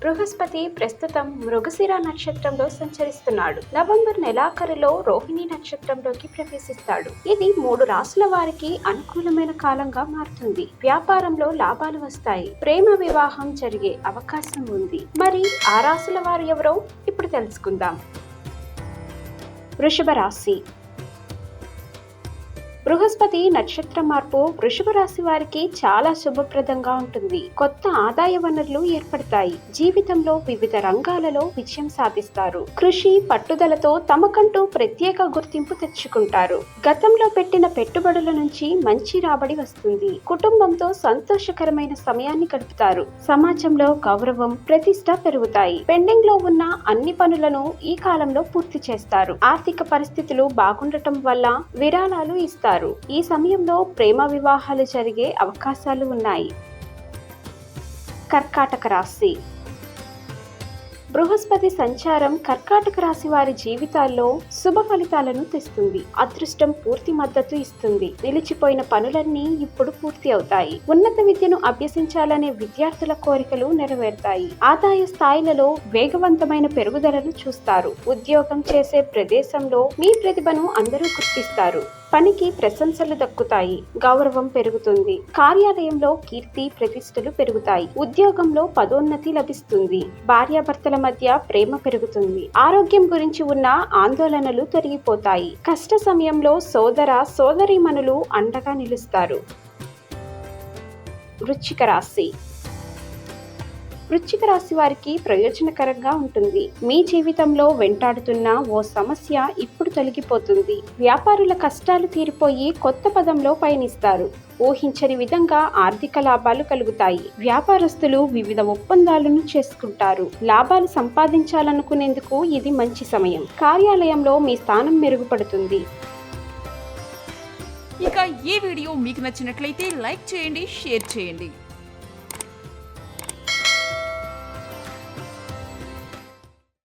బృహస్పతి ప్రస్తుతం మృగశిర నక్షత్రంలో సంచరిస్తున్నాడు. నవంబర్ నెలాఖరులో రోహిణి నక్షత్రంలోకి ప్రవేశిస్తాడు. ఇది మూడు రాసుల వారికి అనుకూలమైన కాలంగా మారుతుంది. వ్యాపారంలో లాభాలు వస్తాయి. ప్రేమ వివాహం జరిగే అవకాశం ఉంది. మరి ఆ రాసుల వారు ఎవరో ఇప్పుడు తెలుసుకుందాం. వృషభ రాశి. బృహస్పతి నక్షత్ర మార్పు వృషభ రాశి వారికి చాలా శుభప్రదంగా ఉంటుంది. కొత్త ఆదాయ వనరులు ఏర్పడతాయి. జీవితంలో వివిధ రంగాలలో విజయం సాధిస్తారు. కృషి పట్టుదలతో తమకంటూ ప్రత్యేక గుర్తింపు తెచ్చుకుంటారు. గతంలో పెట్టిన పెట్టుబడుల నుంచి మంచి రాబడి వస్తుంది. కుటుంబంతో సంతోషకరమైన సమయాన్ని గడుపుతారు. సమాజంలో గౌరవం ప్రతిష్ట పెరుగుతాయి. పెండింగ్లో ఉన్న అన్ని పనులను ఈ కాలంలో పూర్తి చేస్తారు. ఆర్థిక పరిస్థితులు బాగుండటం వల్ల విరాళాలు ఇస్తారు. ఈ సమయంలో ప్రేమ వివాహాలు జరిగే అవకాశాలు ఉన్నాయి. కర్కాటక రాశి. బృహస్పతి సంచారం కర్కాటక రాశి వారి జీవితాల్లో శుభ ఫలితాలను తెస్తుంది. అదృష్టం పూర్తి మద్దతు ఇస్తుంది. నిలిచిపోయిన పనులన్నీ ఇప్పుడు పూర్తి అవుతాయి. ఉన్నత విద్యను అభ్యసించాలనే విద్యార్థుల కోరికలు నెరవేరుతాయి. ఆదాయ స్థాయిలలో వేగవంతమైన పెరుగుదలను చూస్తారు. ఉద్యోగం చేసే ప్రదేశంలో మీ ప్రతిభను అందరూ గుర్తిస్తారు. పనికి ప్రశంసలు దక్కుతాయి. గౌరవం పెరుగుతుంది. కార్యాలయంలో కీర్తి ప్రతిష్టలు పెరుగుతాయి. ఉద్యోగంలో పదోన్నతి లభిస్తుంది. భార్యాభర్తల మధ్య ప్రేమ పెరుగుతుంది. ఆరోగ్యం గురించి ఉన్న ఆందోళనలు తొలగిపోతాయి. కష్ట సమయంలో సోదర సోదరీమణులు అండగా నిలుస్తారు. వృచ్చిక రాశి వృశ్చిక రాశి వారికి ప్రయోజనకరంగా ఉంటుంది. మీ జీవితంలో వెంటాడుతున్న ఓ సమస్య ఇప్పుడు తొలగిపోతుంది. వ్యాపారుల కష్టాలు తీరిపోయి కొత్త పదంలో పయనిస్తారు. ఊహించని విధంగా ఆర్థిక లాభాలు కలుగుతాయి. వ్యాపారస్తులు వివిధ ఒప్పందాలను చేసుకుంటారు. లాభాలు సంపాదించాలనుకునేందుకు ఇది మంచి సమయం. కార్యాలయంలో మీ స్థానం మెరుగుపడుతుంది. ఇక ఈ వీడియో మీకు నచ్చినట్లయితే లైక్ చేయండి షేర్ చేయండి.